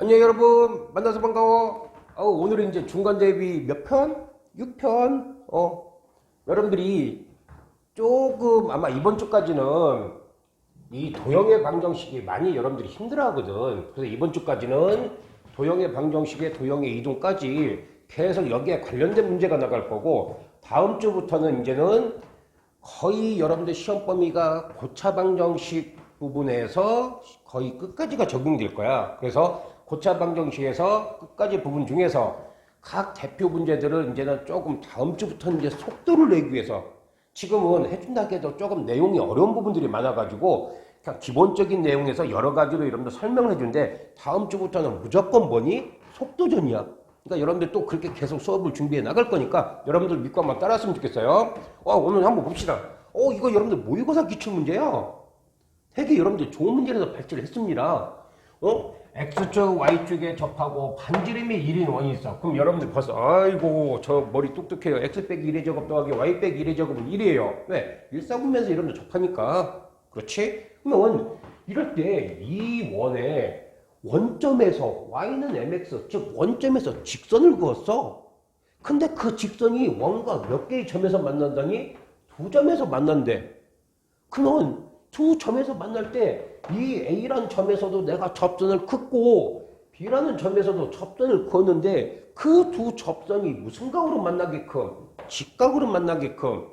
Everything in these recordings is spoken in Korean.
안녕 여러분 만나서 반가워 어, 오늘은 이제 중간 대비 몇 편? 6편 어 여러분들이 조금 아마 이번 주까지는 이 도형의 방정식이 많이 여러분들이 힘들어 하거든 그래서 이번 주까지는 도형의 방정식의 도형의 이동까지 계속 여기에 관련된 문제가 나갈 거고 다음 주부터는 이제는 거의 여러분들 시험 범위가 고차 방정식 부분에서 거의 끝까지가 적용될 거야. 그래서 고차 방정식에서 끝까지 부분 중에서 각 대표 문제들을 이제는 조금 다음 주부터 이제 속도를 내기 위해서 지금은 해준다고 해도 조금 내용이 어려운 부분들이 많아가지고 그냥 기본적인 내용에서 여러 가지로 여러분들 설명을 해주는데 다음 주부터는 무조건 뭐니? 속도전이야. 그러니까 여러분들 또 그렇게 계속 수업을 준비해 나갈 거니까 여러분들 믿고 한번 따라했으면 좋겠어요. 와, 오늘 한번 봅시다. 어, 이거 여러분들 모의고사 기출 문제야. 되게 여러분들 좋은 문제라서 발제를 했습니다. 어? X축, Y축에 접하고 반지름이 1인 원이 있어. 그럼 여러분들 벌써, 아이고, 저 머리 똑똑해요. X 빼기 1의 제곱 더하기 Y 빼기 1의 제곱은 1이에요. 왜? 일사분면에서 여러분들 접하니까. 그렇지? 그러면 이럴 때 이 원에 원점에서 Y는 MX, 즉 원점에서 직선을 그었어. 근데 그 직선이 원과 몇 개의 점에서 만난다니? 두 점에서 만난대. 그러면 두 점에서 만날 때 이 A라는 점에서도 내가 접선을 긋고 B라는 점에서도 접선을 그었는데 그 두 접선이 무슨 각으로 만나게끔 직각으로 만나게끔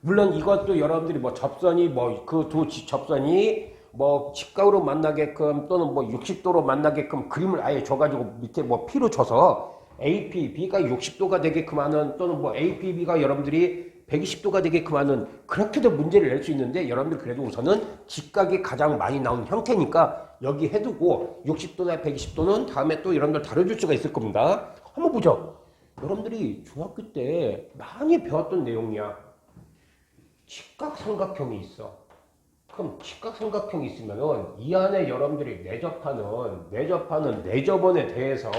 물론 이것도 여러분들이 뭐 접선이 뭐 그 두 접선이 뭐 직각으로 만나게끔 또는 뭐 60도로 만나게끔 그림을 아예 줘가지고 밑에 뭐 P로 줘서 AP, B가 60도가 되게끔 하는 또는 뭐 AP, B가 여러분들이 120도가 되게끔 하는 그렇게도 문제를 낼 수 있는데 여러분들 그래도 우선은 직각이 가장 많이 나온 형태니까 여기 해두고 60도나 120도는 다음에 또 여러분들 다뤄줄 수가 있을 겁니다. 한번 보죠. 여러분들이 중학교 때 많이 배웠던 내용이야. 직각삼각형이 있어. 그럼 직각삼각형이 있으면은 이 안에 여러분들이 내접하는 내접하는 내접원에 대해서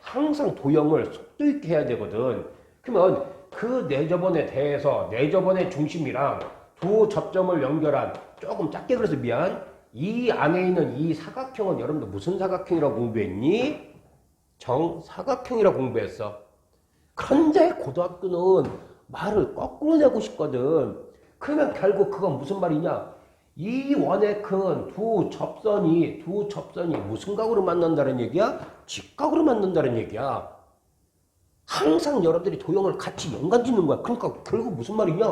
항상 도형을 속도 있게 해야 되거든. 그러면 그 내접원에 대해서 내접원의 중심이랑 두 접점을 연결한 조금 작게 그래서 미안. 이 안에 있는 이 사각형은 여러분들 무슨 사각형이라고 공부했니? 정사각형이라고 공부했어. 그런데 고등학교는 말을 거꾸로 내고 싶거든. 그러면 결국 그건 무슨 말이냐? 이 원의 큰 두 접선이 두 접선이 무슨 각으로 만난다는 얘기야? 직각으로 만난다는 얘기야. 항상 여러분들이 도형을 같이 연관 짓는 거야. 그러니까 결국 무슨 말이냐?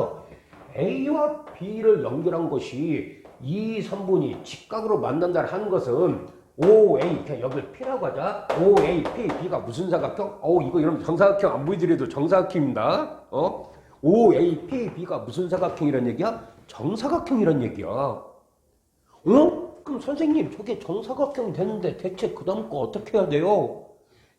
A와 B를 연결한 것이 이 선분이 직각으로 만난다 하는 것은 OA, 그냥 여기를 P라고 하자. OA, P, B가 무슨 사각형? 어, 이거 여러분 정사각형 안 보여드려도 정사각형입니다. 어? OA, P, B가 무슨 사각형이란 얘기야? 정사각형이란 얘기야. 어? 그럼 선생님, 저게 정사각형 되는데 대체 그 다음 거 어떻게 해야 돼요?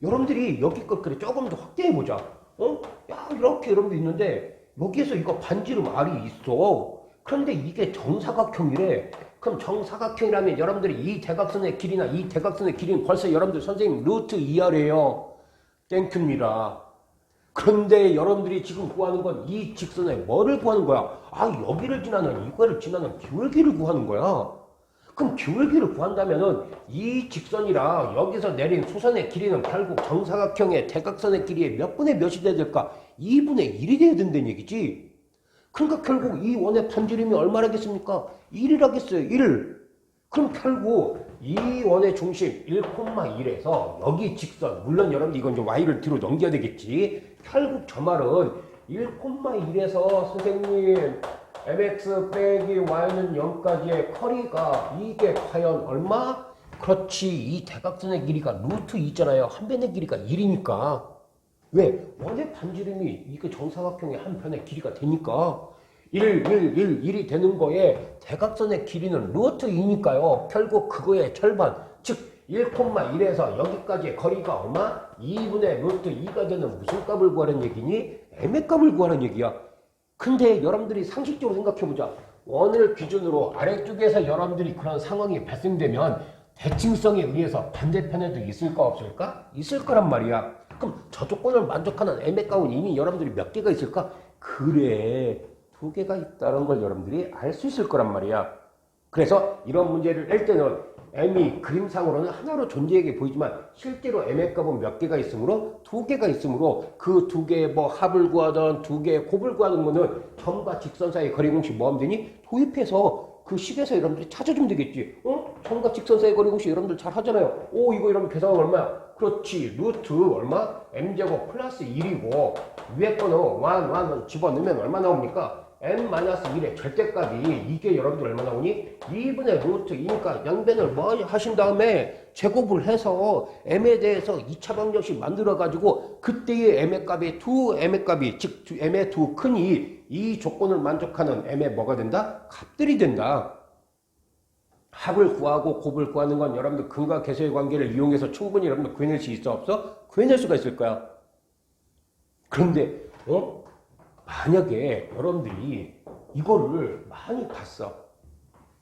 여러분들이 여기 것 그래 조금 더 확대해 보자. 어? 야 이렇게 여러분들 있는데 여기에서 이거 반지름 R이 있어. 그런데 이게 정사각형이래. 그럼 정사각형이라면 여러분들이 이 대각선의 길이나 이 대각선의 길이는 벌써 여러분들 선생님 루트 2R이에요. 땡큐입니다. 그런데 여러분들이 지금 구하는 건 이 직선에 뭐를 구하는 거야? 아 여기를 지나는 이거를 지나는 기울기를 구하는 거야. 그럼 기울기를 구한다면은 이 직선이랑 여기서 내린 수선의 길이는 결국 정사각형의 대각선의 길이의 몇 분의 몇이 돼야 될까? 2분의 1이 돼야 된다는 얘기지. 그러니까 결국 이 원의 반지름이 얼마라겠습니까? 1이라겠어요. 1. 그럼 결국 이 원의 중심 1,1에서 여기 직선 물론 여러분 이건 이제 y를 뒤로 넘겨야 되겠지. 결국 저 말은 1,1에서 선생님 mx 빼기 y는 0까지의 커리가 이게 과연 얼마? 그렇지 이 대각선의 길이가 루트 2잖아요 한 변의 길이가 1이니까 왜? 원의 반지름이 이게 정사각형의 한 변의 길이가 되니까 1, 1, 1, 1이 되는 거에 대각선의 길이는 루트 2니까요 결국 그거의 절반 즉 1,1에서 여기까지의 거리가 얼마? 2분의 루트 2가 되는 무슨 값을 구하는 얘기니? m의 값을 구하는 얘기야 근데 여러분들이 상식적으로 생각해보자. 원을 기준으로 아래쪽에서 여러분들이 그런 상황이 발생되면 대칭성에 의해서 반대편에도 있을까 없을까? 있을 거란 말이야. 그럼 저 조건을 만족하는 값은 이미 여러분들이 몇 개가 있을까? 그래. 두 개가 있다는 걸 여러분들이 알 수 있을 거란 말이야. 그래서 이런 문제를 낼 때는 m이 그림상으로는 하나로 존재하게 보이지만 실제로 m의 값은 몇 개가 있으므로 두 개가 있으므로 그 두 개의 뭐 합을 구하던 두 개의 곱을 구하는 거는 점과 직선 사이의 거리 공식 뭐 하면 되니? 도입해서 그 식에서 여러분들이 찾아주면 되겠지. 어? 점과 직선 사이의 거리 공식 여러분들 잘 하잖아요. 오 이거 여러분 계산하면 얼마야? 그렇지. 루트 얼마? m제곱 플러스 1이고 위에 거는 1, 1, 1 집어넣으면 얼마 나옵니까? N-1의 절대값이 이게 여러분들 얼마 나오니? 2분의 루트 2니까 양변을 뭐 하신 다음에 제곱을 해서 m에 대해서 2차 방정식 만들어 가지고 그때의 m의 값이 두 m의 값이 즉 두- m의 두 큰이 이 조건을 만족하는 m의 뭐가 된다? 값들이 된다. 합을 구하고 곱을 구하는 건 여러분들 근과 계수의 관계를 이용해서 충분히 여러분들 구해낼 수 있어 없어? 구해낼 수가 있을 거야. 그런데 어? 만약에 여러분들이 이거를 많이 봤어.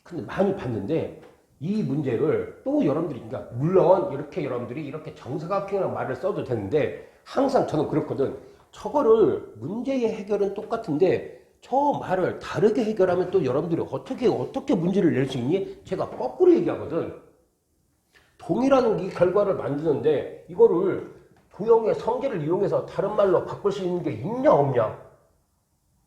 근데 많이 봤는데 이 문제를 또 여러분들이 그러니까 물론 이렇게 여러분들이 이렇게 정사각형이라는 말을 써도 되는데 항상 저는 그렇거든. 저거를 문제의 해결은 똑같은데 저 말을 다르게 해결하면 또 여러분들이 어떻게 어떻게 문제를 낼 수 있니? 제가 거꾸로 얘기하거든. 동일한 이 결과를 만드는데 이거를 도형의 성질을 이용해서 다른 말로 바꿀 수 있는 게 있냐 없냐?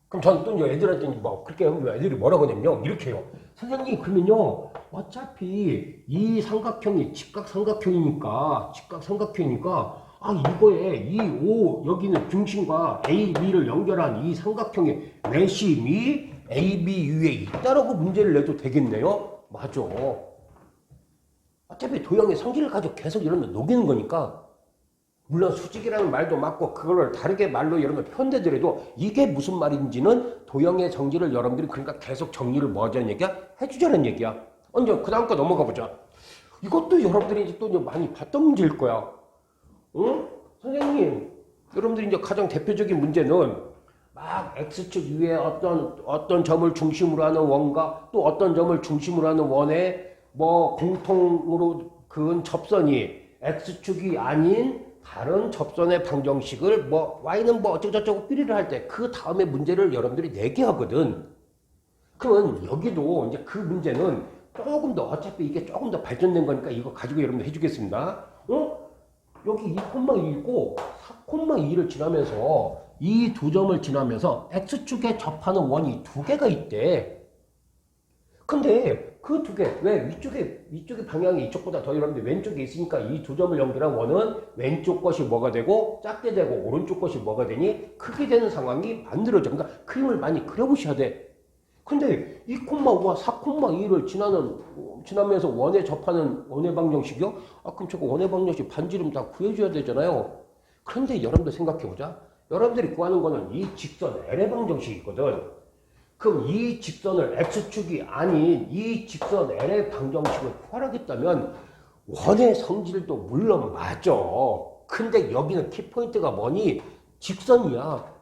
그럼 저는 또 이제 애들한테 뭐 그렇게 하면 애들이 뭐라고 하냐면요. 이렇게 해요. 선생님 그러면요. 어차피 이 삼각형이 직각 삼각형이니까 직각 삼각형이니까 아 이거에 이 O 여기는 중심과 A, B를 연결한 이 삼각형의 내심이 A, B 위에 있다라고 문제를 내도 되겠네요? 맞아. 어차피 도형의 성질을 가지고 계속 이러면 녹이는 거니까 물론 수직이라는 말도 맞고 그걸 다르게 말로 여러분 편대더라도 이게 무슨 말인지는 도형의 정지를 여러분들이 그러니까 계속 정리를 뭐 하자는 얘기야? 해주자는 얘기야. 언제 그 다음 거 넘어가 보자. 이것도 여러분들이 이제 또 이제 많이 봤던 문제일 거야. 응? 선생님, 여러분들이 이제 가장 대표적인 문제는 막 x축 위에 어떤 어떤 점을 중심으로 하는 원과 또 어떤 점을 중심으로 하는 원의 뭐 공통으로 그은 접선이 x축이 아닌 다른 접선의 방정식을 뭐 y는 뭐 어쩌고저쩌고 삐리를 할 때 그 다음에 문제를 여러분들이 내게 하거든. 그러면 여기도 이제 그 문제는 조금 더 어차피 이게 조금 더 발전된 거니까 이거 가지고 여러분들 해주겠습니다. 어? 여기 2,2고 4,2를 지나면서 이 두 점을 지나면서 x축에 접하는 원이 두 개가 있대. 근데 그 두 개, 왜 위쪽에, 위쪽의 방향이 이쪽보다 더 여러분들 왼쪽에 있으니까 이 두 점을 연결한 원은 왼쪽 것이 뭐가 되고 작게 되고 오른쪽 것이 뭐가 되니 크게 되는 상황이 만들어져. 그러니까 그림을 많이 그려보셔야 돼. 근데 2,5와 4,2를 지나는, 지나면서 원에 접하는 원의 방정식이요? 아, 그럼 저거 원의 방정식 반지름 다 구해줘야 되잖아요. 그런데 여러분들 생각해보자. 여러분들이 구하는 거는 이 직선 L의 방정식이 있거든. 그럼 이 직선을 X축이 아닌 이 직선 L의 방정식을 구하라겠다면 원의 성질도 물론 맞아. 근데 여기는 키포인트가 뭐니? 직선이야.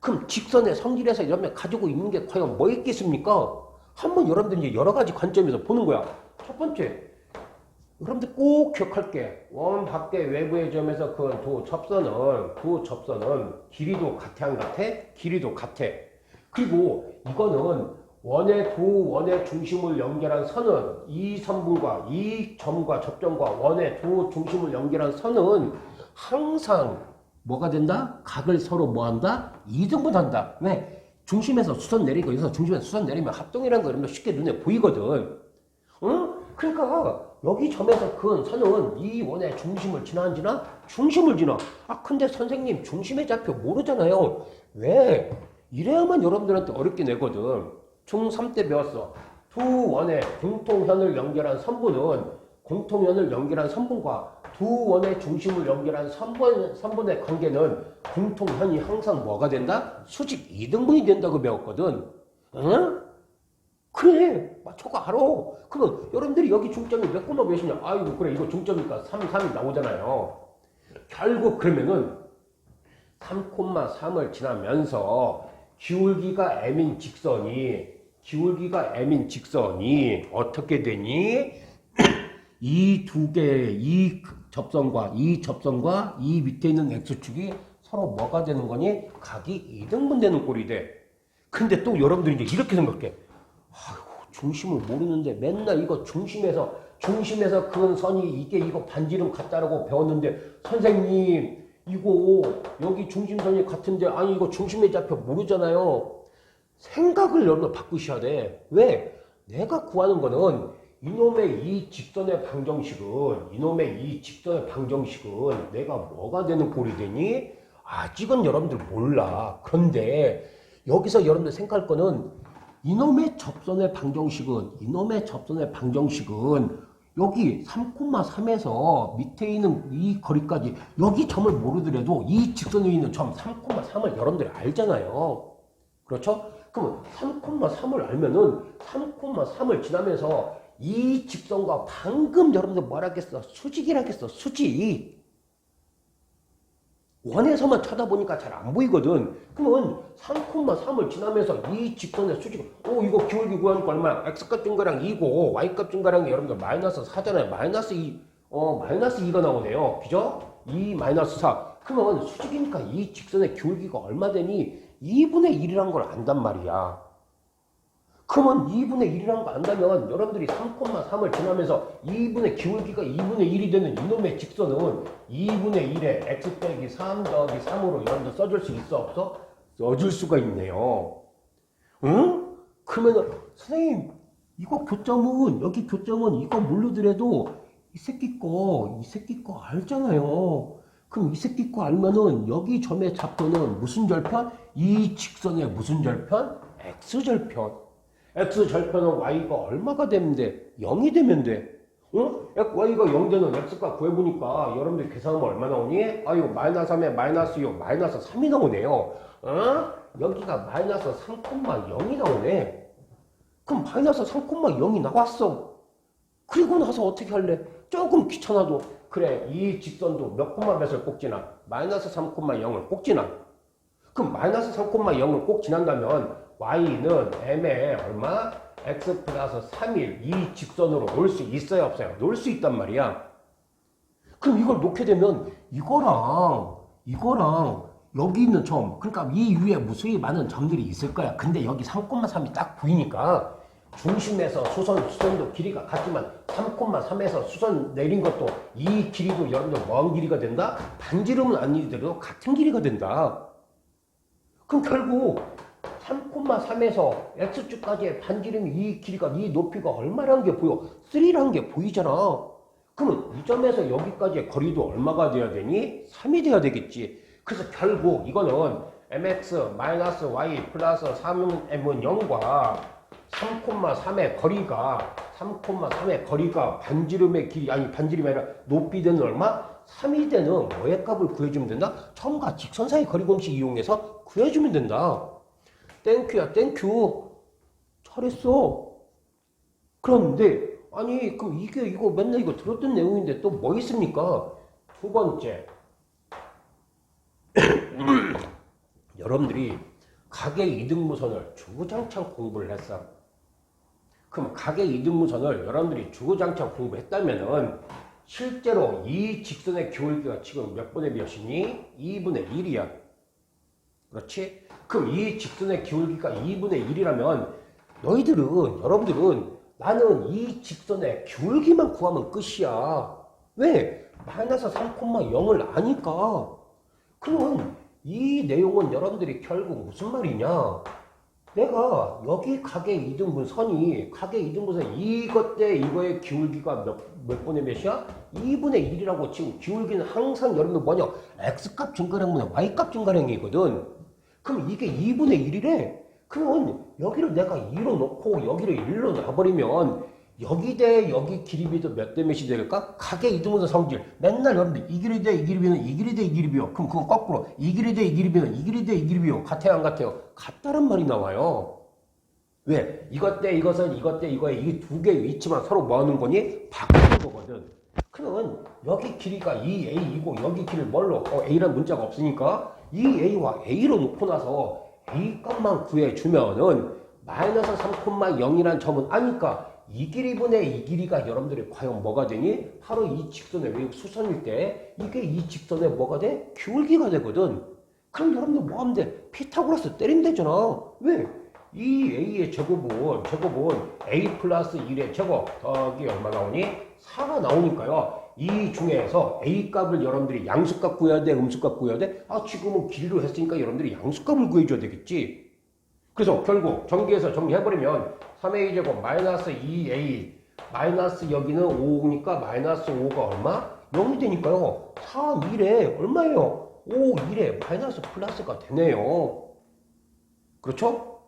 그럼 직선의 성질에서 이러면 가지고 있는 게 과연 뭐 있겠습니까? 한번 여러분들이 이제 여러 가지 관점에서 보는 거야. 첫 번째, 여러분들 꼭 기억할 게, 원 밖의 외부의 점에서 그두 접선은, 두 접선은 길이도 같아, 안 같아? 길이도 같아. 그리고 이거는 원의 두 원의 중심을 연결한 선은 이 선분과 이 점과 접점과 원의 두 중심을 연결한 선은 항상 뭐가 된다? 각을 서로 뭐 한다? 이등분한다. 왜? 중심에서 수선 내리고 여기서 중심에서 수선 내리면 합동이라는 거 여러분들 쉽게 눈에 보이거든. 응? 그러니까 여기 점에서 그은 선은 이 원의 중심을 지나 안 지나? 중심을 지나. 아 근데 선생님 중심의 좌표 모르잖아요. 왜? 이래야만 여러분들한테 어렵게 내거든. 중3 때 배웠어. 두 원의 공통현을 연결한 선분은 공통현을 연결한 선분과 두 원의 중심을 연결한 선분, 선분의 관계는 공통현이 항상 뭐가 된다? 수직 이등분이 된다고 배웠거든. 응? 그래, 맞춰가 알아. 그러면 여러분들이 여기 중점이 몇 콤마 몇이냐? 아이고, 그래, 이거 중점이니까 3, 3이 나오잖아요. 결국 그러면은 3,3을 지나면서 기울기가 m인 직선이 기울기가 m인 직선이 어떻게 되니? 이 두 개의 이 접선과 이 접선과 이 밑에 있는 x축이 서로 뭐가 되는 거니? 각이 2등분 되는 꼴이 돼. 근데 또 여러분들이 이제 이렇게 생각해. 아이고, 중심을 모르는데 맨날 이거 중심에서 중심에서 그은 선이 이게 이거 반지름 같다라고 배웠는데 선생님 이거 여기 중심선이 같은데 아니 이거 중심에 잡혀 모르잖아요. 생각을 여러분 바꾸셔야 돼. 왜? 내가 구하는 거는 이놈의 이 직선의 방정식은 이놈의 이 직선의 방정식은 내가 뭐가 되는 꼴이 되니? 아직은 여러분들 몰라. 그런데 여기서 여러분들 생각할 거는 이놈의 접선의 방정식은 이놈의 접선의 방정식은 여기 3,3에서 밑에 있는 이 거리까지 여기 점을 모르더라도 이 직선에 있는 점 3,3을 여러분들이 알잖아요. 그렇죠? 그럼 3,3을 알면은 3,3을 지나면서 이 직선과 방금 여러분들 뭐라 했겠어? 수직이라 했겠어. 수직. 원에서만 쳐다보니까 잘 안 보이거든. 그러면 3,3을 지나면서 이 직선의 수직, 오, 이거 기울기 구하는 거 얼마야? X값 증가량 2고, Y값 증가량이 여러분들 마이너스 4잖아요. 마이너스 2, 어, 마이너스 2가 나오네요. 그죠? 2 마이너스 4. 그러면 수직이니까 이 직선의 기울기가 얼마 되니? 2분의 1이란 걸 안단 말이야. 그러면 2분의 1이라는 거 안다면 여러분들이 3,3을 지나면서 2분의 기울기가 2분의 1이 되는 이놈의 직선은 2분의 1에 x 빼기 3 더하기 3으로 여러분들 써줄 수 있어 없어? 써줄 수가 있네요. 응? 그러면 선생님 이거 교점은 여기 교점은 이거 모르더라도 이 새끼 거 이 새끼 거 알잖아요. 그럼 이 새끼 거 알면은 여기 점의 좌표는 무슨 절편? 이 직선의 무슨 절편? x절편. X절편은 y가 얼마가 되면 돼? 0이 되면 돼. 응? y가 0 되는 x값 구해보니까 여러분들 계산하면 얼마 나오니? 아유 마이너스 3에 마이너스 6 마이너스 3이 나오네요. 어? 여기가 마이너스 3,0이 나오네. 그럼 마이너스 3,0이 나왔어. 그리고 나서 어떻게 할래? 조금 귀찮아도 그래 이 직선도 몇 콤마 몇을 꼭 지나? 마이너스 3,0을 꼭 지나? 그럼 마이너스 3,0을 꼭 지난다면 y는 m에 얼마? x 플러스 3일 이 직선으로 놓을 수 있어요 없어요? 놓을 수 있단 말이야. 그럼 이걸 놓게 되면 이거랑 이거랑 여기 있는 점 그러니까 이 위에 무수히 많은 점들이 있을 거야. 근데 여기 3,3이 딱 보이니까 중심에서 수선 수선도 길이가 같지만 3,3에서 수선 내린 것도 이 길이도 여러분들 먼 길이가 된다? 반지름은 아니더라도 같은 길이가 된다. 그럼 결국 3,3에서 x축까지의 반지름이 이 길이가 이 높이가 얼마라는 게 보여? 3라는 게 보이잖아. 그러면 이 점에서 여기까지의 거리도 얼마가 돼야 되니? 3이 돼야 되겠지. 그래서 결국 이거는 mx 마이너스 y 플러스 3m은 0과 3,3의 거리가 3,3의 거리가 반지름의 길이 아니 반지름이 아니라 높이 되는 얼마? 3이 되는 뭐의 값을 구해주면 된다? 점과 직선 사이 거리 공식 이용해서 구해주면 된다. 땡큐야 땡큐 잘했어. 그런데 아니 그럼 이게 이거 맨날 이거 들었던 내용인데 또 뭐 있습니까? 두 번째 여러분들이 가계 이등무선을 주구장창 공부를 했어. 그럼 가계 이등무선을 여러분들이 주구장창 공부했다면은 실제로 이 직선의 기울기가 지금 몇 분의 몇이니? 2분의 1이야. 그렇지? 그럼 이 직선의 기울기가 2분의 1이라면 너희들은 여러분들은 나는 이 직선의 기울기만 구하면 끝이야. 왜? 마이너스 3,0을 아니까. 그럼 이 내용은 여러분들이 결국 무슨 말이냐? 내가 여기 가게 이등분 선이 가게 이등분 선 이것 때 이거의 기울기가 몇, 몇 분의 몇이야? 2분의 1이라고 지금 기울기는 항상 여러분들 뭐냐? x값 증가량분의 y값 증가량이거든. 그럼 이게 2분의 1이래? 그러면 여기를 내가 2로 놓고 여기를 1로 놔버리면 여기 대 여기 길이 비도 몇 대 몇이 될까? 가게 이등분의 성질. 맨날 여러분들 이 길이 대 이 길이 비는 이 길이 대 이 길이 비요. 그럼 그건 거꾸로 이 길이 대 이 길이 비는 이 길이 대 이 길이 비요. 같아요 안 같아요? 같다는 말이 나와요. 왜? 이것 대 이것은 이것 대 이거에 이두 개의 위치만 서로 뭐 하는 거니? 바꾸는 거거든. 그러면 여기 길이가 이 A이고 여기 길을 뭘로? 어, A란 문자가 없으니까 이 A와 A로 놓고 나서 A 값만 구해주면은 마이너스 3,0이란 점은 아니까 이 길이분의 이 길이가 여러분들이 과연 뭐가 되니? 바로 이 직선의 외국 수선일 때 이게 이 직선의 뭐가 돼? 기울기가 되거든. 그럼 여러분들 뭐 하면 돼? 피타고라스 때리면 되잖아. 왜? 이 A의 제곱은 제곱은 A 플러스 1의 제곱 더하기 얼마 나오니? 4가 나오니까요. 이 중에서 A 값을 여러분들이 양수값 구해야 돼, 음수값 구해야 돼? 아, 지금은 길이로 했으니까 여러분들이 양수값을 구해줘야 되겠지. 그래서 결국 정리해서 정리해버리면 3A 제곱 마이너스 2A 마이너스 여기는 5니까 마이너스 5가 얼마? 0이 되니까요. 3, 1에 얼마예요? 5, 1에 마이너스 플러스가 되네요. 그렇죠?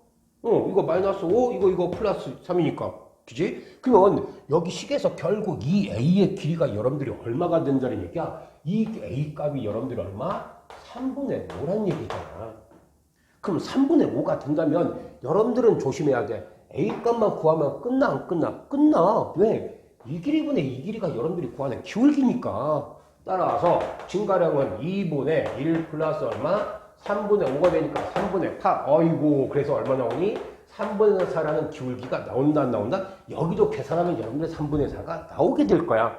어, 이거 마이너스 5, 이거, 이거 플러스 3이니까. 그지? 그러면 여기 식에서 결국 이 A의 길이가 여러분들이 얼마가 된다는 얘기야? 이 A 값이 여러분들이 얼마? 3분의 5란 얘기잖아. 그럼 3분의 5가 된다면 여러분들은 조심해야 돼. A 값만 구하면 끝나 안 끝나? 끝나. 왜? 이 길이분의 이 길이가 여러분들이 구하는 기울기니까. 따라서 증가량은 2분의 1 플러스 얼마? 3분의 5가 되니까 3분의 8. 어이구, 그래서 얼마 나오니? 3분의 4라는 기울기가 나온다, 안 나온다? 여기도 계산하면 여러분들 3분의 4가 나오게 될 거야.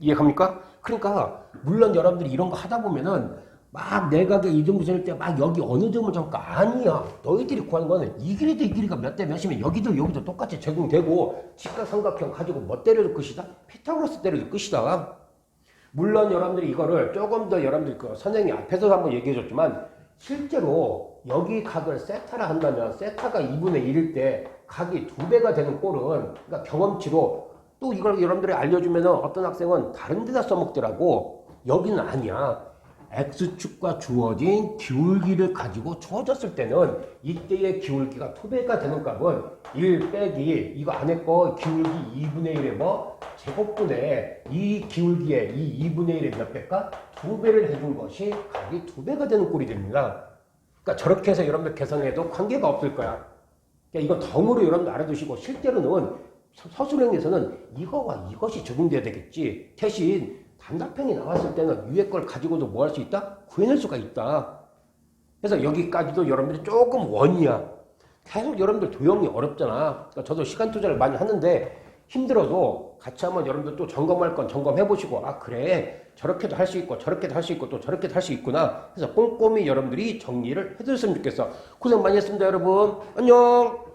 이해갑니까? 그러니까, 물론 여러분들이 이런 거 하다 보면은 막 내각의 이등분선일 때막 여기 어느 점을 잡까 아니야. 너희들이 구하는 거는 이 길이도 이 길이가 몇 대 몇이면 여기도 여기도 똑같이 적용되고 직각삼각형 가지고 뭐 때려도 끝이다? 피타고라스 때려도 끝이다. 물론 여러분들이 이거를 조금 더 여러분들 그 선생님 앞에서 한번 얘기해 줬지만 실제로 여기 각을 세타라 한다면 세타가 2분의 1일 때 각이 두 배가 되는 꼴은 그러니까 경험치로 또 이걸 여러분들이 알려주면 어떤 학생은 다른 데다 써먹더라고 여기는 아니야 X축과 주어진 기울기를 가지고 주어졌을 때는 이때의 기울기가 두 배가 되는 값은 1 빼기 이거 안에 거 기울기 2분의 1의 뭐 제곱분의 이 기울기의 이 2분의 1의 몇 배가 두 배를 해준 것이 각이 두 배가 되는 꼴이 됩니다. 그러니까 저렇게 해서 여러분들 계산해도 관계가 없을 거야. 그러니까 이건 덤으로 여러분들 알아두시고 실제로는 서- 서술형에서는 이거와 이것이 적용돼야 되겠지. 대신 단답형이 나왔을 때는 위에 걸 가지고도 뭐 할 수 있다? 구해낼 수가 있다. 그래서 여기까지도 여러분들이 조금 원이야. 계속 여러분들 도형이 어렵잖아. 그러니까 저도 시간 투자를 많이 하는데 힘들어도 같이 한번 여러분들 또 점검할 건 점검해 보시고 아 그래 저렇게도 할 수 있고 저렇게도 할 수 있고 또 저렇게도 할 수 있구나. 그래서 꼼꼼히 여러분들이 정리를 해드렸으면 좋겠어. 고생 많이 했습니다 여러분. 안녕.